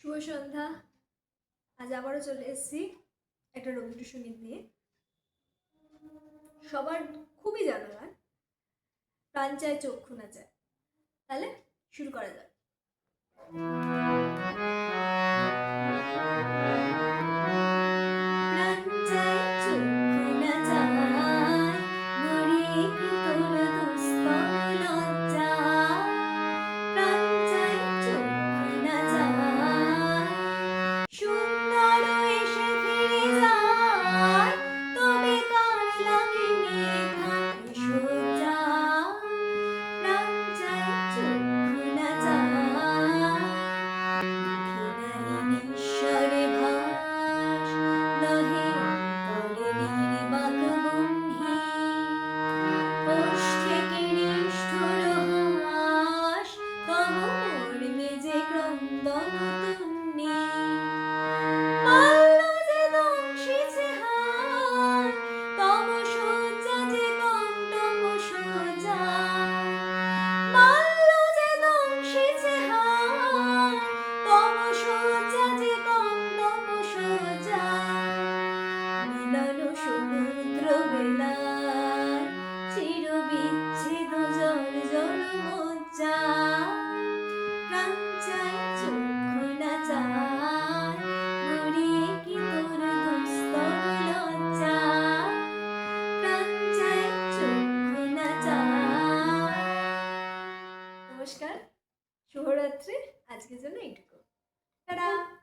শুভ সন্ধ্যা। আজ আবারও চলে এসেছি একটা রবীন্দ্রসঙ্গীত নিয়ে। সবার খুবই জানা গান প্রাণ চায়, চক্ষু না চায়। তাহলে শুরু করা যাক। শুভরাত্রি। আজকের জন্য এইটুকু। টাটা!